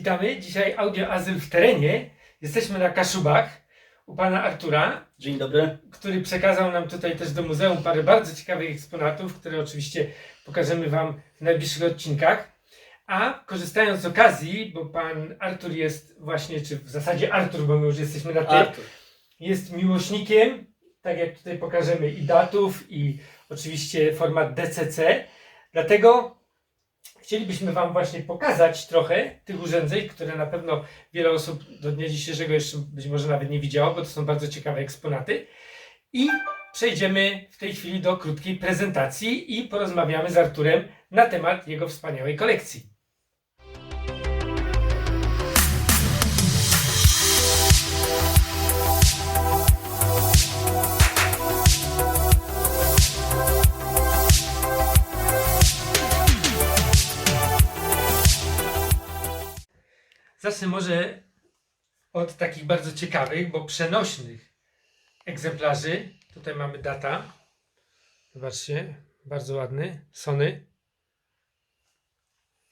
Witamy. Dzisiaj audio azyl w terenie. Jesteśmy na Kaszubach u pana Artura, Dzień dobry. który przekazał nam tutaj też do muzeum parę bardzo ciekawych eksponatów, które oczywiście pokażemy wam w najbliższych odcinkach. A korzystając z okazji, bo pan Artur jest właśnie, czy w zasadzie Artur, bo my już jesteśmy na tym, jest miłośnikiem, tak jak tutaj pokażemy, i datów, i oczywiście format DCC. Dlatego chcielibyśmy Wam właśnie pokazać trochę tych urządzeń, które na pewno wiele osób do dnia dzisiejszego jeszcze być może nawet nie widziało, bo to są bardzo ciekawe eksponaty. I przejdziemy w tej chwili do krótkiej prezentacji i porozmawiamy z Arturem na temat jego wspaniałej kolekcji. Zacznę może od takich bardzo ciekawych, bo przenośnych egzemplarzy. Tutaj mamy data. Zobaczcie, bardzo ładny. Sony.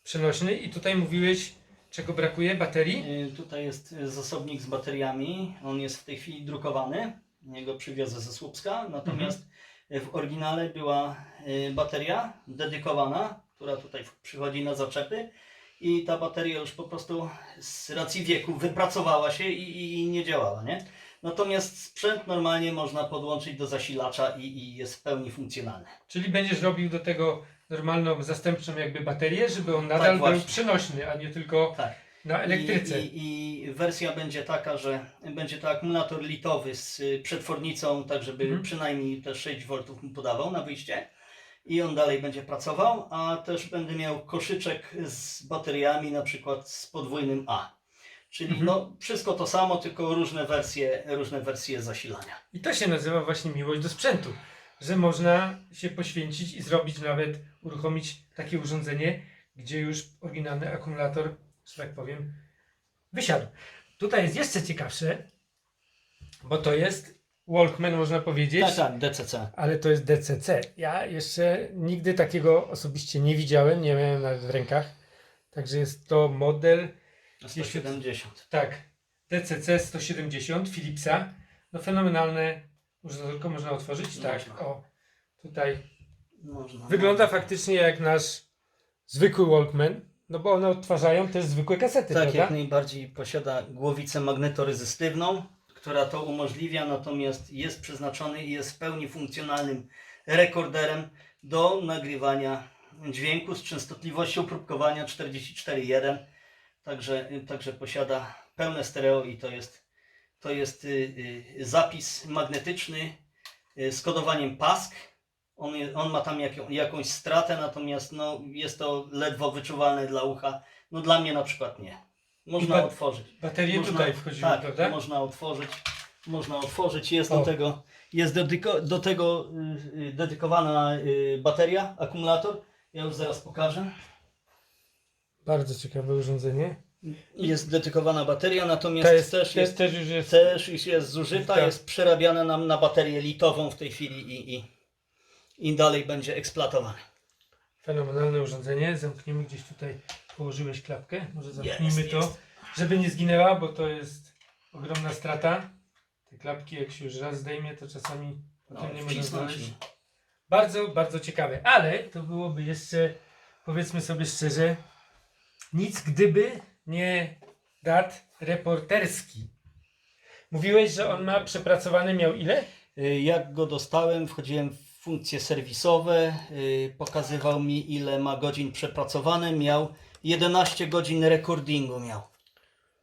Przenośny. I tutaj mówiłeś, czego brakuje? Baterii? Y, Tutaj jest zasobnik z bateriami. On jest w tej chwili drukowany. Ja go przywiozę ze Słupska. Natomiast w oryginale była y, bateria dedykowana, która tutaj przychodzi na zaczepy. I ta bateria już po prostu z racji wieku wypracowała się i, i, i nie działała, nie? Natomiast sprzęt normalnie można podłączyć do zasilacza i, i jest w pełni funkcjonalny. Czyli będziesz robił do tego normalną, zastępczą jakby baterię, żeby on nadal był właśnie. przenośny, a nie tylko Tak. na elektryce. I, i, I wersja będzie taka, że będzie to akumulator litowy z y, przetwornicą, tak żeby Mhm. przynajmniej te 6 V mu podawał na wyjście. I on dalej będzie pracował, a też będę miał koszyczek z bateriami, na przykład z podwójnym A. Czyli Mhm. no, wszystko to samo, tylko różne wersje, różne wersje zasilania. I to się nazywa właśnie miłość do sprzętu, że można się poświęcić i zrobić nawet, uruchomić takie urządzenie, gdzie już oryginalny akumulator, że tak powiem, wysiadł. Tutaj jest jeszcze ciekawsze, bo to jest Walkman, można powiedzieć, Tak, tak, DCC. ale to jest DCC. Ja jeszcze nigdy takiego osobiście nie widziałem, nie miałem nawet w rękach. Także jest to model 170. tak, DCC 170 Philipsa. No fenomenalne urządzonko można otworzyć. Tak, Można. o. Tutaj Można. wygląda faktycznie jak nasz zwykły Walkman. No bo one odtwarzają też zwykłe kasety, Tak, jak prawda? najbardziej posiada głowicę magnetorezystywną, która to umożliwia, natomiast jest przeznaczony i jest w pełni funkcjonalnym rekorderem do nagrywania dźwięku z częstotliwością próbkowania 44.1. Także, także posiada pełne stereo i to jest, to jest y, y, zapis magnetyczny y, z kodowaniem PASK. On, on ma tam jaką, jakąś stratę, natomiast no, jest to ledwo wyczuwalne dla ucha. No dla mnie na przykład nie. Można ba- otworzyć. Baterie Można, tutaj wchodziły, tak, prawda? można otworzyć. Można otworzyć. Jest O. do tego, jest dedyko, do tego y, y, dedykowana y, bateria, akumulator. Ja już zaraz pokażę. Bardzo ciekawe urządzenie. Jest dedykowana bateria, natomiast też, jest, też już jest też już jest zużyta, Tak. jest przerabiana nam na baterię litową w tej chwili i, i, i dalej będzie eksploatowana. fenomenalne urządzenie. Zamknijmy gdzieś tutaj, położyłeś klapkę. Może zamknijmy Jest, to, jest. żeby nie zginęła, bo to jest ogromna strata. Te klapki, jak się już raz zdejmie, to czasami No, potem nie można wcisnąć. znaleźć. Bardzo, bardzo ciekawe. Ale to byłoby jeszcze, powiedzmy sobie szczerze, nic gdyby nie dat reporterski. Mówiłeś, że on ma przepracowany, miał ile? Y, Jak go dostałem, wchodziłem w funkcje serwisowe, y, pokazywał mi ile ma godzin przepracowane, miał 11 godzin recordingu miał.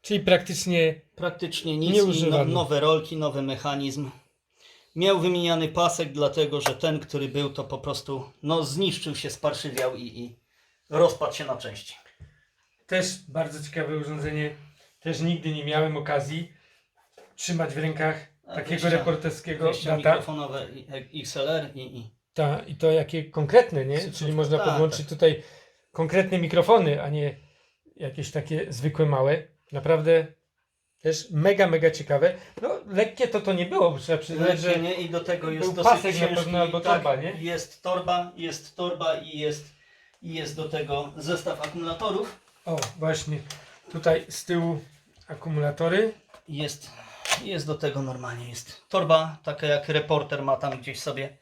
Czyli praktycznie Praktycznie nic, Nieużywany. no, nowe rolki, nowy mechanizm. Miał wymieniany pasek, dlatego że ten, który był, to po prostu no, zniszczył się, sparszywiał i, i rozpadł się na części. też bardzo ciekawe urządzenie. Też nigdy nie miałem okazji trzymać w rękach A takiego wyjścia- reporterskiego Wejścia data. mikrofonowe i- XLR i, i Ta, I to jakie konkretne, nie? Czyli można tak, podłączyć tak. tutaj konkretne mikrofony, a nie jakieś takie zwykłe małe. Naprawdę też mega, mega ciekawe. No lekkie to to nie było, bo trzeba przyznać, Lekkie, że nie? I do tego jest dosyć pasek na ciężki. pewno albo tak, torba, nie? Jest torba, jest torba i jest, i jest do tego zestaw akumulatorów. o właśnie Tutaj z tyłu akumulatory. Jest, jest do tego normalnie, jest torba, taka jak reporter ma tam gdzieś sobie,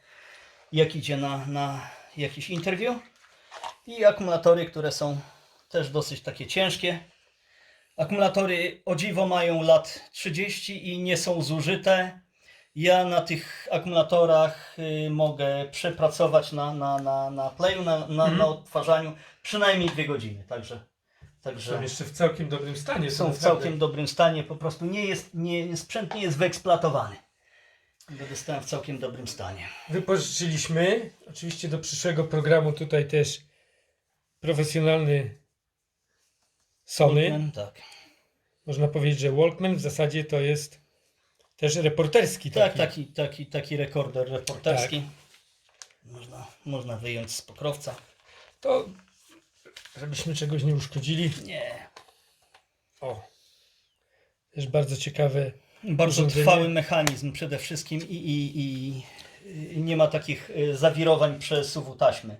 jak idzie na, na jakiś interview. I akumulatory, które są też dosyć takie ciężkie. Akumulatory o dziwo mają lat 30 i nie są zużyte. Ja na tych akumulatorach y, mogę przepracować na, na, na, na playu, na, na, Mhm. na odtwarzaniu przynajmniej dwie godziny. Także, Są także jeszcze w całkiem dobrym stanie. są w naprawdę. całkiem dobrym stanie, po prostu nie jest, nie, sprzęt nie jest wyeksploatowany. Go dostałem w całkiem dobrym stanie. Wypożyczyliśmy, oczywiście do przyszłego programu tutaj też profesjonalny Sony. Walkman, Tak, Można powiedzieć, że Walkman w zasadzie to jest też reporterski tak taki. taki, taki, taki rekorder reporterski. Tak. Można, można wyjąć z pokrowca. To żebyśmy czegoś nie uszkodzili. Nie. O. Też bardzo ciekawe. Bardzo Urządzenie. trwały mechanizm przede wszystkim i, i, i, i nie ma takich y, zawirowań przesuwu taśmy.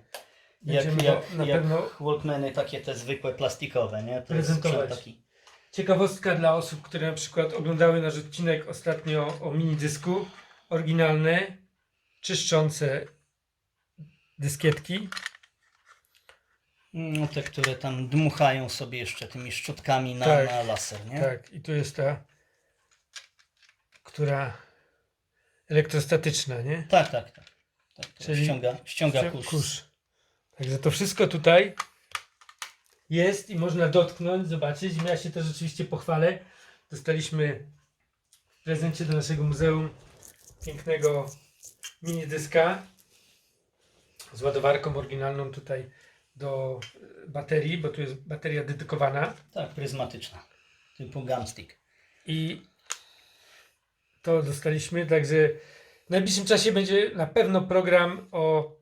Jak, Będziemy jak, go na jak pewno Walkmany takie te zwykłe plastikowe, nie? To prezentować. taki. Ciekawostka dla osób, które na przykład oglądały nasz odcinek ostatnio o minidysku. Oryginalne, czyszczące dyskietki. No te, które tam dmuchają sobie jeszcze tymi szczotkami na, Tak. na laser, nie? Tak, i tu jest ta, która elektrostatyczna, nie? tak, tak. tak. tak Czyli- ściąga, ściąga Ści- kurz. Także to wszystko tutaj jest i można dotknąć, zobaczyć. Ja się też oczywiście pochwalę. Dostaliśmy w prezencie do naszego muzeum pięknego mini dyska z ładowarką oryginalną tutaj do e, baterii, bo tu jest bateria dedykowana. Tak, pryzmatyczna. Typu gumstick. I to dostaliśmy, także w najbliższym czasie będzie na pewno program o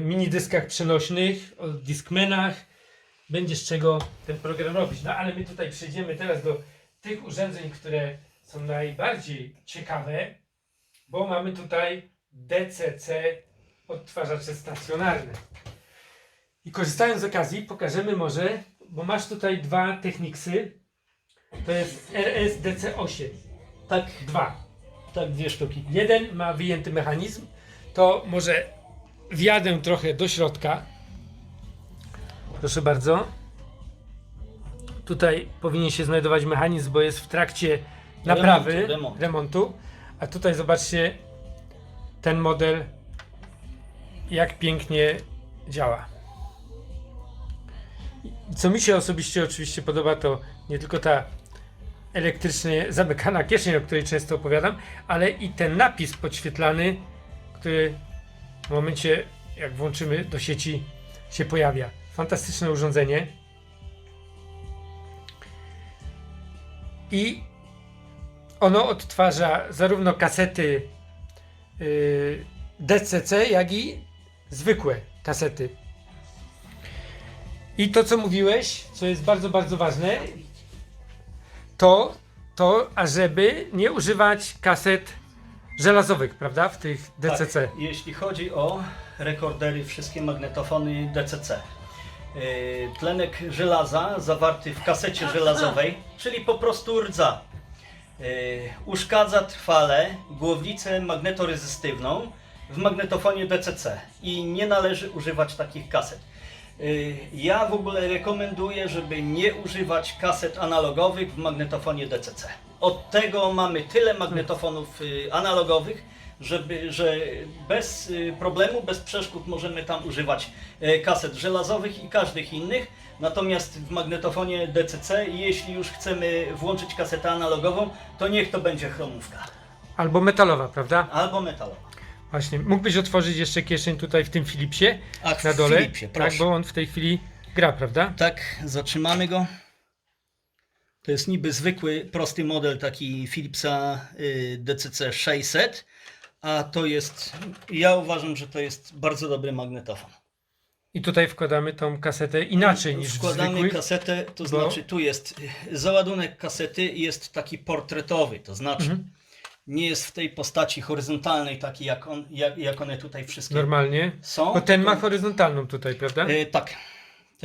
mini dyskach przenośnych, o Discmanach. Będzie z czego ten program robić. No ale my tutaj przejdziemy teraz do tych urządzeń, które są najbardziej ciekawe, bo mamy tutaj DCC odtwarzacze stacjonarne. I korzystając z okazji pokażemy może, bo masz tutaj dwa Technicsy. To jest RSDC8. Tak, Dwa. tak, dwie sztuki. Jeden ma wyjęty mechanizm. To może wjadę trochę do środka. Proszę bardzo. Tutaj powinien się znajdować mechanizm, bo jest w trakcie naprawy, Remontu, remontu. remontu. A tutaj zobaczcie ten model, jak pięknie działa. I Co mi się osobiście oczywiście podoba, to nie tylko ta elektrycznie zamykana kieszeń, o której często opowiadam, ale i ten napis podświetlany, który w momencie, jak włączymy do sieci, się pojawia. Fantastyczne urządzenie. I ono odtwarza zarówno kasety yy, DCC, jak i zwykłe kasety. I to, co mówiłeś, co jest bardzo, bardzo ważne, to, to ażeby nie używać kaset żelazowych, prawda, w tych DCC. Tak, jeśli chodzi o rekordery, wszystkie magnetofony DCC. Yy, Tlenek żelaza zawarty w kasecie żelazowej, czyli po prostu rdza. Yy, Uszkadza trwale głownicę magnetorezystywną w magnetofonie DCC i nie należy używać takich kaset. Yy, Ja w ogóle rekomenduję, żeby nie używać kaset analogowych w magnetofonie DCC. Od tego mamy tyle magnetofonów yy, analogowych, żeby, że bez y, problemu, bez przeszkód możemy tam używać y, kaset żelazowych i każdych innych. Natomiast w magnetofonie DCC, jeśli już chcemy włączyć kasetę analogową, to niech to będzie chromówka Albo metalowa, prawda? albo metalowa. Właśnie. Mógłbyś otworzyć jeszcze kieszeń tutaj w tym Philipsie Ach, na dole. Philipsie, tak, proszę. bo on w tej chwili gra, prawda? Tak, zatrzymamy go. To jest niby zwykły, prosty model taki Philipsa y, DCC 600, a to jest, ja uważam, że to jest bardzo dobry magnetofon. I tutaj wkładamy tą kasetę inaczej niż w Wkładamy zwykłych. kasetę, to bo- znaczy tu jest y, załadunek kasety jest taki portretowy, to znaczy Mhm. nie jest w tej postaci horyzontalnej taki jak, on, jak, jak one tutaj wszystkie Normalnie. są. Bo ten ma tylko- horyzontalną tutaj, prawda? E, tak.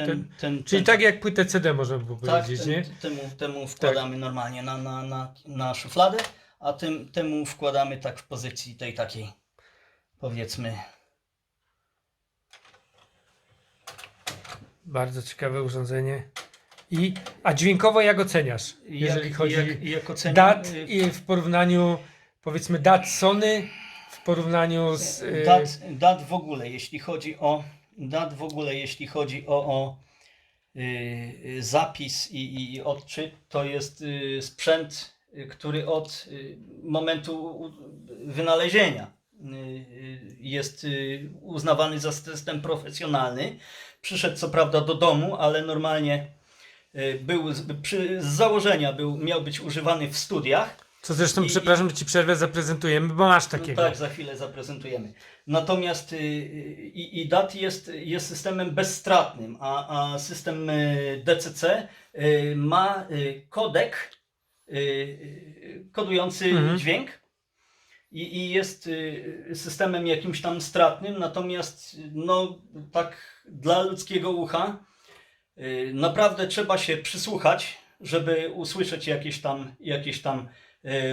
Ten, Ten- ten, Czyli ten, tak jak płytę CD można by tak, powiedzieć, ten, nie? temu, temu wkładamy normalnie na, na, na, na szufladę, a tym, temu wkładamy tak w pozycji tej takiej, powiedzmy, Bardzo ciekawe urządzenie. I, a dźwiękowo jak oceniasz, jeżeli jak, chodzi jak, jak oceniam, dat y, i w porównaniu, powiedzmy dat Sony w porównaniu z... y, Dat, dat w ogóle, jeśli chodzi o dat w ogóle, jeśli chodzi o, o y, y, zapis i, i odczyt, to jest y, sprzęt, który od momentu wynalezienia jest uznawany za system profesjonalny. Przyszedł co prawda do domu, ale normalnie był przy, z założenia był, miał być używany w studiach. Co zresztą, i- przepraszam, że ci przerwę zaprezentujemy, bo masz takiego. No tak, za chwilę zaprezentujemy. Natomiast y, y, i DAT jest, jest systemem bezstratnym, a, a system y, DCC ma kodek kodujący Mhm. dźwięk i, i jest systemem jakimś tam stratnym, natomiast no tak dla ludzkiego ucha naprawdę trzeba się przysłuchać, żeby usłyszeć jakieś tam, jakieś tam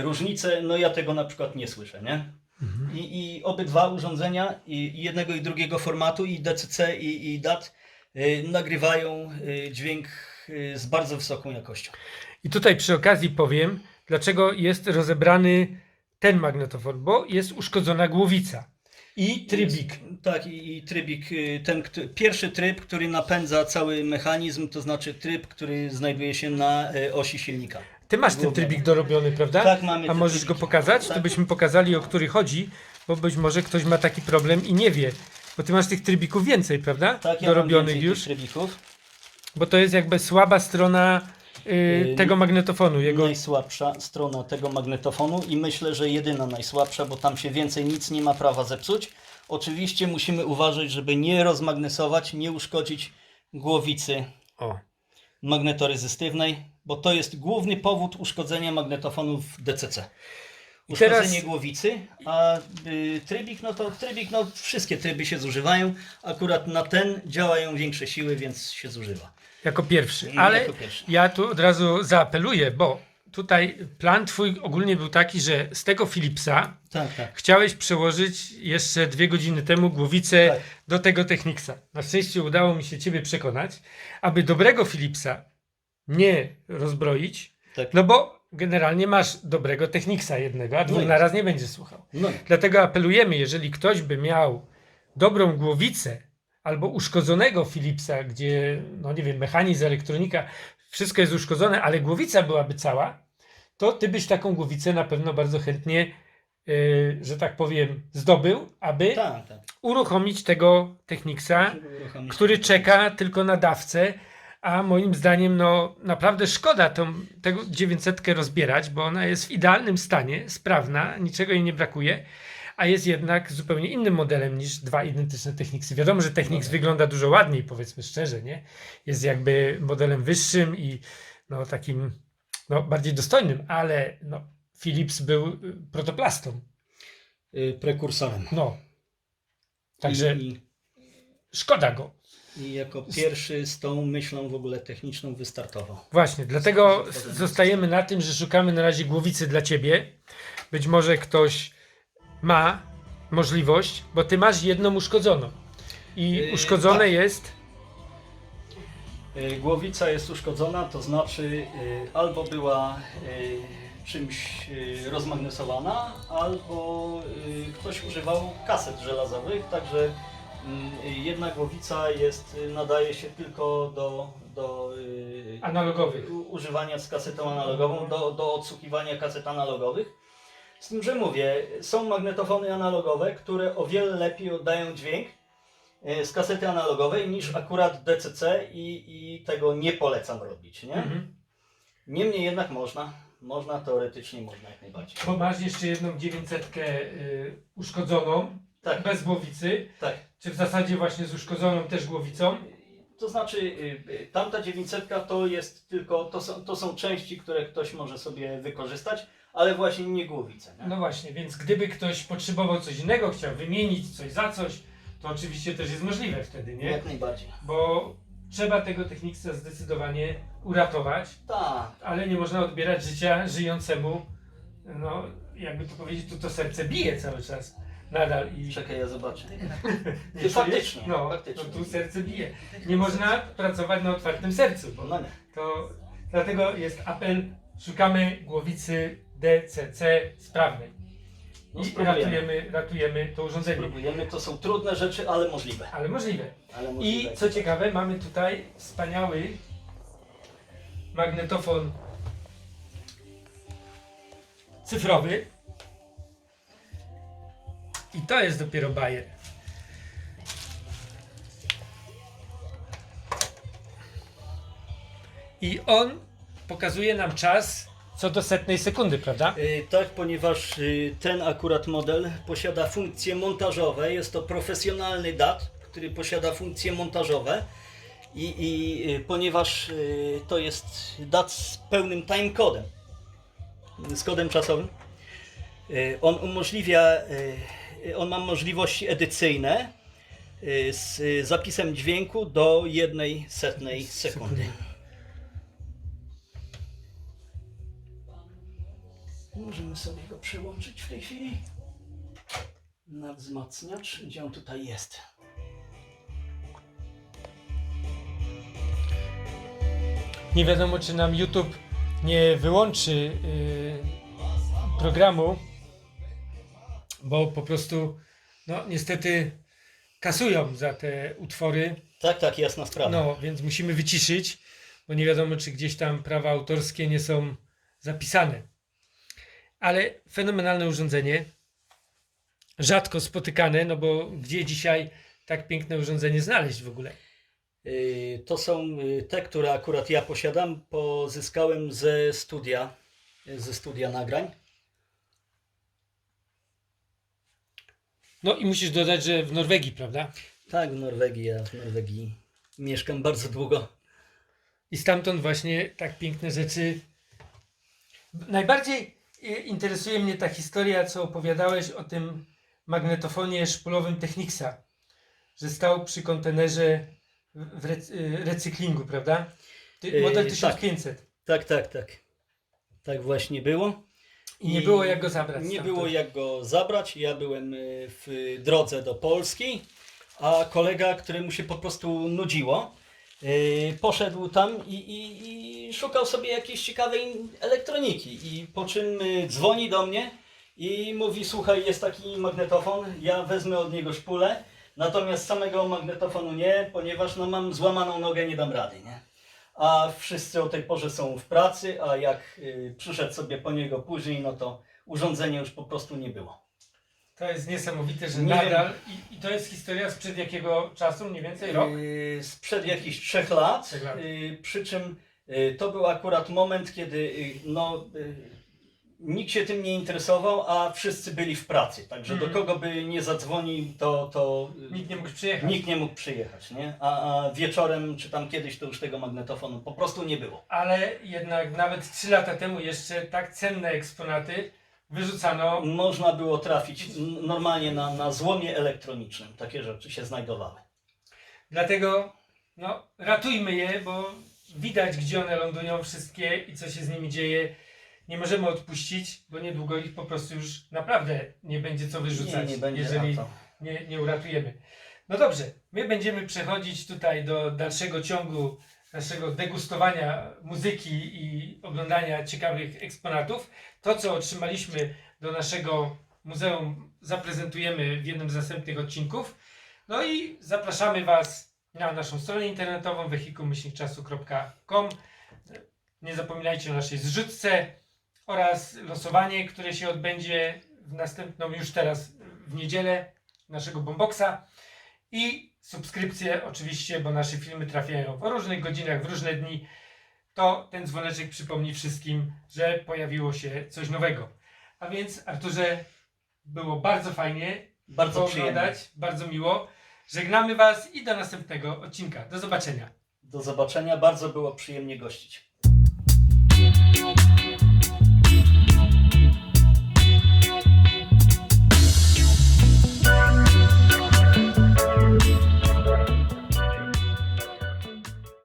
różnice. No ja tego na przykład nie słyszę, nie? Mhm. I, I obydwa urządzenia, i, jednego i drugiego formatu, i DCC, i, i DAT, y, nagrywają y, dźwięk z bardzo wysoką jakością. I tutaj przy okazji powiem, dlaczego jest rozebrany ten magnetofon, bo jest uszkodzona głowica i trybik. Tak, i, i trybik, ten pierwszy tryb, który napędza cały mechanizm, to znaczy tryb, który znajduje się na osi silnika. Ty masz ten trybik dorobiony, prawda? Tak, mamy A te możesz go trybiki. pokazać? To Tak. byśmy pokazali, o który chodzi, bo być może ktoś ma taki problem i nie wie. Bo ty masz tych trybików więcej, prawda? Tak, ja mam Dorobionych więcej już. tych trybików. Bo to jest jakby słaba strona y, Y, tego magnetofonu. Jego... Najsłabsza strona tego magnetofonu i myślę, że jedyna najsłabsza, bo tam się więcej nic nie ma prawa zepsuć. Oczywiście musimy uważać, żeby nie rozmagnesować, nie uszkodzić głowicy O. magnetoryzystywnej, bo to jest główny powód uszkodzenia magnetofonów DCC. Uszkodzenie teraz- głowicy, a y, trybik, no to trybik, no wszystkie tryby się zużywają, akurat na ten działają większe siły, więc się zużywa. Jako pierwszy. Ale jako pierwszy. ja tu od razu zaapeluję, bo tutaj plan twój ogólnie był taki, że z tego Philipsa Tak, tak. chciałeś przełożyć jeszcze dwie godziny temu głowicę Tak. do tego Technicsa. Na szczęście udało mi się ciebie przekonać, aby dobrego Philipsa nie rozbroić, tak. no bo generalnie masz dobrego Technicsa jednego, a dwóch jest. na raz nie będziesz słuchał. No, Dlatego apelujemy, jeżeli ktoś by miał dobrą głowicę albo uszkodzonego Philipsa, gdzie, no nie wiem, mechanizm, elektronika, wszystko jest uszkodzone, ale głowica byłaby cała, to ty byś taką głowicę na pewno bardzo chętnie, yy, że tak powiem, zdobył, aby tak, tak. uruchomić tego Technicsa, uruchomić który czeka tylko na dawcę, a moim zdaniem no naprawdę szkoda tą, tego 900 rozbierać, bo ona jest w idealnym stanie, sprawna, niczego jej nie brakuje, a jest jednak zupełnie innym modelem niż dwa identyczne Technicsy. Wiadomo, że Technics No wygląda dużo ładniej, powiedzmy szczerze, nie? Jest jakby modelem wyższym i no takim no, bardziej dostojnym, ale no, Philips był y, protoplastą. y, prekursorem. No. Także I, szkoda go. I jako pierwszy z tą myślą w ogóle techniczną wystartował. Właśnie, dlatego zostajemy na tym, że szukamy na razie głowicy dla ciebie. Być może ktoś ma możliwość, bo ty masz jedną uszkodzoną. I Yy, uszkodzone tak. jest. Y, Głowica jest uszkodzona, to znaczy y, albo była y, czymś y, rozmagnesowana, albo y, ktoś używał kaset żelazowych, także mm, jedna głowica jest, y, nadaje się tylko do, do y, Analogowych. u- używania z kasetą analogową, do, do odsłuchiwania kaset analogowych. Z tym, że mówię, są magnetofony analogowe, które o wiele lepiej oddają dźwięk e, z kasety analogowej niż akurat DCC i, i tego nie polecam robić. Nie? Mhm. Niemniej jednak można, można teoretycznie można jak najbardziej. Bo masz jeszcze jedną 900 y, uszkodzoną, Tak, bez głowicy. tak. Czy w zasadzie właśnie z uszkodzoną też głowicą? To znaczy, y, y, tamta 900 to jest tylko, to są, to są części, które ktoś może sobie wykorzystać, ale właśnie nie głowice. Nie? No właśnie, więc gdyby ktoś potrzebował coś innego, chciał wymienić coś za coś, to oczywiście też jest możliwe wtedy, nie? Jak najbardziej. Bo trzeba tego Technicsa zdecydowanie uratować, Tak. ale nie można odbierać życia żyjącemu. No, jakby to powiedzieć, tu to serce bije cały czas nadal i Czekaj, ja zobaczę. nie Ty faktycznie? No, faktycznie. no tu serce bije. Nie można pracować na otwartym sercu, bo No nie. to dlatego jest apel, szukamy głowicy DCC sprawnej. No I spróbujemy. ratujemy, ratujemy to urządzenie. Spróbujemy, to są trudne rzeczy, ale możliwe. Ale możliwe. Ale możliwe. I co ciekawe, mamy tutaj wspaniały magnetofon cyfrowy. I to jest dopiero bajer. I on pokazuje nam czas co do setnej sekundy, prawda? Y, Tak, ponieważ y, ten akurat model posiada funkcje montażowe. Jest to profesjonalny DAT, który posiada funkcje montażowe. I, i y, ponieważ y, to jest DAT z pełnym timecodem, z kodem czasowym, y, on umożliwia, y, on ma możliwości edycyjne y, z zapisem dźwięku do jednej setnej sekundy. Możemy sobie go przełączyć w tej chwili na wzmacniacz. Gdzie on tutaj jest? Nie wiadomo, czy nam YouTube nie wyłączy y, programu, bo po prostu, no niestety kasują za te utwory, Tak, tak, jasna sprawa. no więc musimy wyciszyć, bo nie wiadomo, czy gdzieś tam prawa autorskie nie są zapisane. Ale fenomenalne urządzenie, rzadko spotykane, no bo gdzie dzisiaj tak piękne urządzenie znaleźć w ogóle? Y, To są y, te, które akurat ja posiadam. Pozyskałem ze studia, y, ze studia nagrań. No i musisz dodać, że w Norwegii, prawda? Tak, w Norwegii. Ja w Norwegii mieszkam bardzo długo. I stamtąd właśnie tak piękne rzeczy. Najbardziej interesuje mnie ta historia, co opowiadałeś o tym magnetofonie szpulowym Technicsa, że stał przy kontenerze w e, recyklingu, prawda? Yy, model tak. 1500. Tak, tak, tak. Tak właśnie było. I nie było jak go zabrać. Nie stamtąd. było jak go zabrać. Ja byłem y, w drodze do Polski, a kolega, któremu się po prostu nudziło, y, poszedł tam i, i, i szukał sobie jakiejś ciekawej elektroniki. I po czym y, dzwoni do mnie i mówi: Słuchaj, jest taki magnetofon, ja wezmę od niego szpulę. Natomiast samego magnetofonu nie, ponieważ no, mam złamaną nogę, nie dam rady, nie? A wszyscy o tej porze są w pracy, a jak y, przyszedł sobie po niego później, no to urządzenia już po prostu nie było. To jest niesamowite, że Nie nadal. I, I to jest historia sprzed jakiego czasu? Mniej więcej rok? Yy, sprzed jakichś trzech lat, Trzech lat. Yy, przy czym yy, to był akurat moment, kiedy yy, no, yy, nikt się tym nie interesował, a wszyscy byli w pracy. Także Mhm. do kogo by nie zadzwonił, to, to yy, Nikt nie mógł przyjechać. nikt nie mógł przyjechać. Nie? A, a wieczorem czy tam kiedyś to już tego magnetofonu po prostu nie było. Ale jednak nawet 3 lata temu jeszcze tak cenne eksponaty wyrzucano. Można było trafić normalnie na, na złomie elektronicznym. Takie rzeczy się znajdowały. Dlatego no, ratujmy je, bo widać, gdzie one lądują wszystkie i co się z nimi dzieje. Nie możemy odpuścić, bo niedługo ich po prostu już naprawdę nie będzie co wyrzucać, nie, nie jeżeli nie, nie uratujemy. No dobrze, my będziemy przechodzić tutaj do dalszego ciągu naszego degustowania muzyki i oglądania ciekawych eksponatów. To, co otrzymaliśmy do naszego muzeum, zaprezentujemy w jednym z następnych odcinków. No i zapraszamy Was na naszą stronę internetową wehikułmyślnikczasu.com. Nie zapominajcie o naszej zrzutce oraz losowanie, które się odbędzie w następną już teraz w niedzielę naszego Bomboxa i subskrypcje oczywiście, bo nasze filmy trafiają w różnych godzinach, w różne dni. To ten dzwoneczek przypomni wszystkim, że pojawiło się coś nowego. A więc Arturze, było bardzo fajnie Bardzo przyjemnie. bardzo miło. Żegnamy Was i do następnego odcinka. Do zobaczenia. Do zobaczenia. Bardzo było przyjemnie gościć.